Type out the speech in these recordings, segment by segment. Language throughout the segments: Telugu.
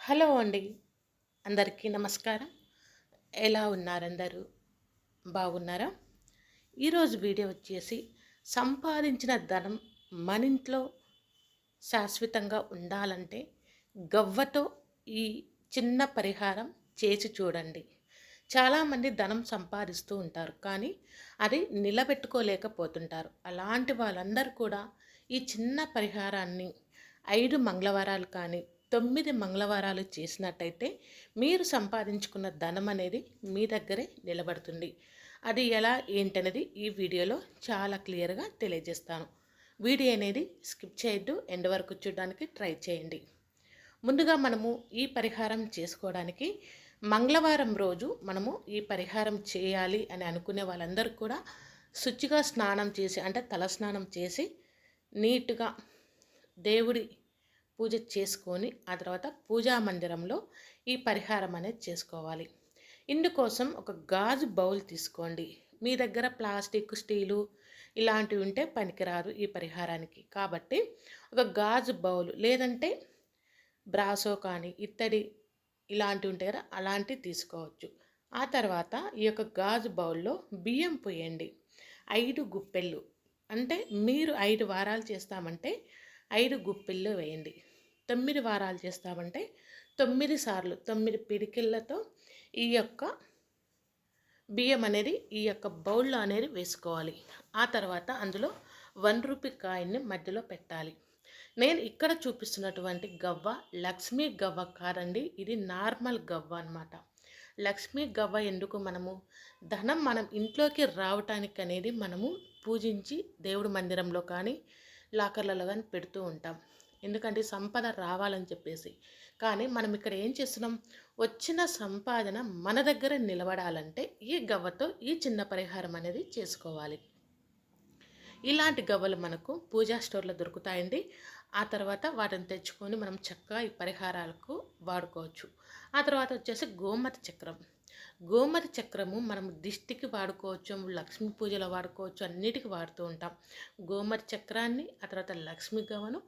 హలో అండి. అందరికీ నమస్కారం. ఎలా ఉన్నారందరూ? బాగున్నారా? ఈరోజు వీడియో వచ్చేసి సంపాదించిన ధనం మన ఇంట్లో శాశ్వతంగా ఉండాలంటే గవ్వతో ఈ చిన్న పరిహారం చేసి చూడండి. చాలామంది ధనం సంపాదిస్తూ ఉంటారు. కానీ అది నిలబెట్టుకోలేకపోతుంటారు. అలాంటి వాళ్ళందరూ కూడా ఈ చిన్న పరిహారాన్ని ఐదు మంగళవారాలు కానీ తొమ్మిది మంగళవారాలు చేసినట్టయితే మీరు సంపాదించుకున్న ధనం అనేది మీ దగ్గరే నిలబడుతుంది. అది ఎలా ఏంటనేది ఈ వీడియోలో చాలా క్లియర్గా తెలియజేస్తాను. వీడియో అనేది స్కిప్ చేయొద్దు ఎండ్ వరకు చూడడానికి ట్రై చేయండి. ముందుగా మనము ఈ పరిహారం చేసుకోవడానికి మంగళవారం రోజు మనము ఈ పరిహారం చేయాలి అని అనుకునే వాళ్ళందరూ కూడా శుచిగా స్నానం చేసి అంటే తల స్నానం చేసి నీట్గా దేవుడి పూజ చేసుకొని ఆ తర్వాత పూజా మందిరంలో ఈ పరిహారం అనేది చేసుకోవాలి. ఇందుకోసం ఒక గాజు బౌల్ తీసుకోండి. మీ దగ్గర ప్లాస్టిక్ స్టీలు ఇలాంటివి ఉంటే పనికిరారు ఈ పరిహారానికి. కాబట్టి ఒక గాజు బౌల్ లేదంటే బ్రాసో కానీ ఇత్తడి ఇలాంటివి ఉంటాయి కదా అలాంటివి తీసుకోవచ్చు. ఆ తర్వాత ఈ యొక్క గాజు బౌల్లో బియ్యం పోయండి. ఐదు గుప్పెళ్ళు. అంటే మీరు ఐదు వారాలు చేస్తామంటే ఐదు గుప్పిళ్ళు వేయండి. తొమ్మిది వారాలు చేస్తామంటే తొమ్మిది సార్లు తొమ్మిది పిడికిళ్ళతో ఈ యొక్క బియ్యం అనేది ఈ యొక్క బౌల్లో అనేది వేసుకోవాలి. ఆ తర్వాత అందులో వన్ రూపీ కాయిన్ని మధ్యలో పెట్టాలి. నేను ఇక్కడ చూపిస్తున్నటువంటి గవ్వ లక్ష్మీ గవ్వ కాదండి ఇది నార్మల్ గవ్వ అనమాట లక్ష్మీ గవ్వ ఎందుకు మనము ధనం మనం ఇంట్లోకి రావటానికి అనేది మనము పూజించి దేవుడి మందిరంలో కానీ లాకర్లలో కానీ పెడుతూ ఉంటాం. ఎందుకంటే సంపద రావాలని చెప్పేసి. కానీ మనం ఇక్కడ ఏం చేస్తున్నాం? వచ్చిన సంపాదన మన దగ్గర నిలబడాలంటే ఈ గవ్వతో ఈ చిన్న పరిహారం అనేది చేసుకోవాలి. ఇలాంటి గవ్వలు మనకు పూజా స్టోర్లో దొరుకుతాయండి. ఆ తర్వాత వాటిని తెచ్చుకొని మనం చక్కగా ఈ పరిహారాలకు వాడుకోవచ్చు. ఆ తర్వాత వచ్చేసి గోమత చక్రం. గోమతి చక్రము మనం దిష్టికి వాడుకోవచ్చు లక్ష్మీ పూజలో వాడుకోవచ్చు అన్నిటికి వాడుతూ ఉంటాం. గోమతి చక్రాన్ని ఆ తర్వాత లక్ష్మీ గవను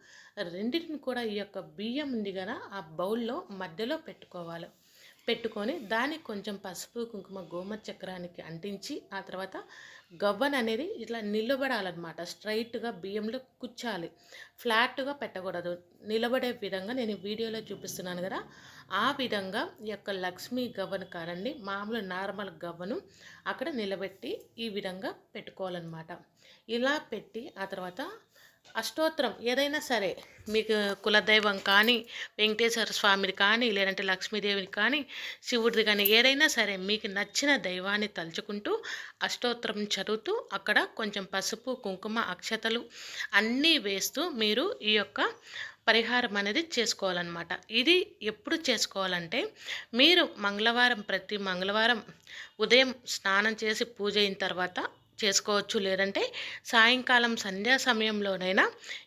రెండింటిని కూడా ఈ యొక్క బియ్యం ఉంది కదా ఆ బౌల్లో మధ్యలో పెట్టుకోవాలి. పెట్టుకొని దానికి కొంచెం పసుపు కుంకుమ గోమ చక్రానికి అంటించి ఆ తర్వాత గవ్వన్ అనేది ఇట్లా నిలబడాలన్నమాట. స్ట్రైట్గా బియ్యంలో కూర్చాలి ఫ్లాట్గా పెట్టకూడదు. నిలబడే విధంగా నేను వీడియోలో చూపిస్తున్నాను కదా. ఆ విధంగా ఈ యొక్క లక్ష్మీ గవ్వను కారండి మామూలు నార్మల్ గవ్వను అక్కడ నిలబెట్టి ఈ విధంగా పెట్టుకోవాలన్నమాట. ఇలా పెట్టి ఆ తర్వాత అష్టోత్తరం ఏదైనా సరే మీకు కులదైవం కానీ వెంకటేశ్వర స్వామిది కానీ లేదంటే లక్ష్మీదేవిని కానీ శివుడిది కానీ ఏదైనా సరే మీకు నచ్చిన దైవాన్ని తలుచుకుంటూ అష్టోత్తరం చదువుతూ అక్కడ కొంచెం పసుపు కుంకుమ అక్షతలు అన్నీ వేస్తూ మీరు ఈ యొక్క పరిహారం అనేది చేసుకోవాలన్నమాట. ఇది ఎప్పుడు చేసుకోవాలంటే మీరు మంగళవారం ప్రతి మంగళవారం ఉదయం స్నానం చేసి పూజ అయిన తర్వాత చేసుకోవచ్చు. లేదంటే సాయంకాలం సంధ్యా సమయంలోనైనా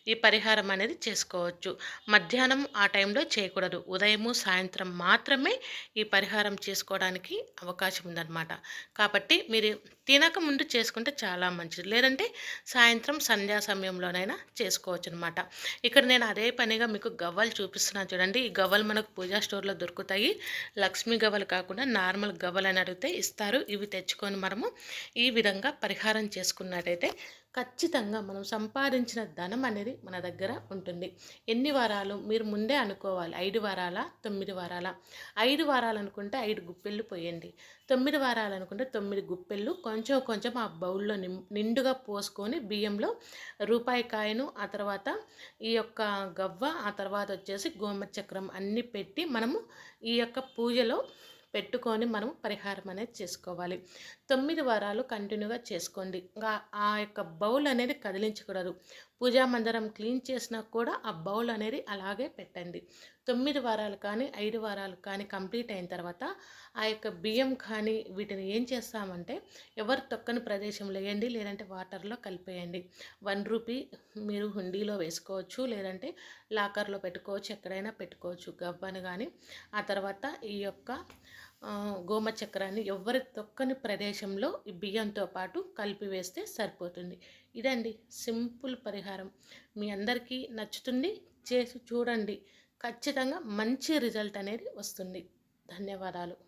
ఈ పరిహారం అనేది చేసుకోవచ్చు. మధ్యాహ్నం ఆ టైంలో చేయకూడదు. ఉదయము సాయంత్రం మాత్రమే ఈ పరిహారం చేసుకోవడానికి అవకాశం ఉందన్నమాట. కాబట్టి మీరు తినక ముందు చేసుకుంటే చాలా మంచిది. లేదంటే సాయంత్రం సంధ్యా సమయంలోనైనా చేసుకోవచ్చు అనమాట ఇక్కడ నేను అదే పనిగా మీకు గవ్వలు చూపిస్తున్నాను చూడండి. ఈ గవ్వలు మనకు పూజా స్టోర్లో దొరుకుతాయి. లక్ష్మీ గవ్వలు కాకుండా నార్మల్ గవ్వలు అని అడిగితే ఇస్తారు. ఇవి తెచ్చుకొని మనము ఈ విధంగా పరిహారం చేసుకున్నట్టయితే ఖచ్చితంగా మనం సంపాదించిన ధనం అనేది మన దగ్గర ఉంటుంది. ఎన్ని వారాలు? మీరు ముందే అనుకోవాలి. ఐదు వారాల? తొమ్మిది వారాల? ఐదు వారాలు అనుకుంటే ఐదు గుప్పెళ్ళు పోయండి. తొమ్మిది వారాలు అనుకుంటే తొమ్మిది గుప్పెళ్ళు. కొంచెం కొంచెం ఆ బౌల్లో నిండుగా పోసుకొని బియ్యంలో రూపాయి కాయను ఆ తర్వాత ఈ యొక్క గవ్వ ఆ తర్వాత వచ్చేసి గోమచక్రం అన్నీ పెట్టి మనము ఈ యొక్క పూజలో పెట్టుకొని మనం పరిహారం అనేది చేసుకోవాలి. తొమ్మిది వారాలు కంటిన్యూగా చేసుకోండి. ఆ యొక్క బౌల్ అనేది కదిలించకూడదు. పూజా మందిరం క్లీన్ చేసినా కూడా ఆ బౌల్ అనేది అలాగే పెట్టండి. తొమ్మిది వారాలు కానీ ఐదు వారాలు కానీ కంప్లీట్ అయిన తర్వాత ఆ యొక్క బియ్యం కానీ వీటిని ఏం చేస్తామంటే ఎవరు తొక్కని ప్రదేశంలో వేయండి లేదంటే వాటర్లో కలిపేయండి. వన్ రూపీ మీరు హుండీలో వేసుకోవచ్చు లేదంటే లాకర్లో పెట్టుకోవచ్చు ఎక్కడైనా పెట్టుకోవచ్చు గవ్వను కానీ. ఆ తర్వాత ఈ యొక్క గోమచక్రాన్ని ఎవరి తొక్కని ప్రదేశంలో ఈ బియ్యంతో పాటు కలిపి వేస్తే సరిపోతుంది. ఇదండి సింపుల్ పరిహారం. మీ అందరికీ నచ్చుతుంది. చేసి చూడండి. ఖచ్చితంగా మంచి రిజల్ట్ అనేది వస్తుంది. ధన్యవాదాలు.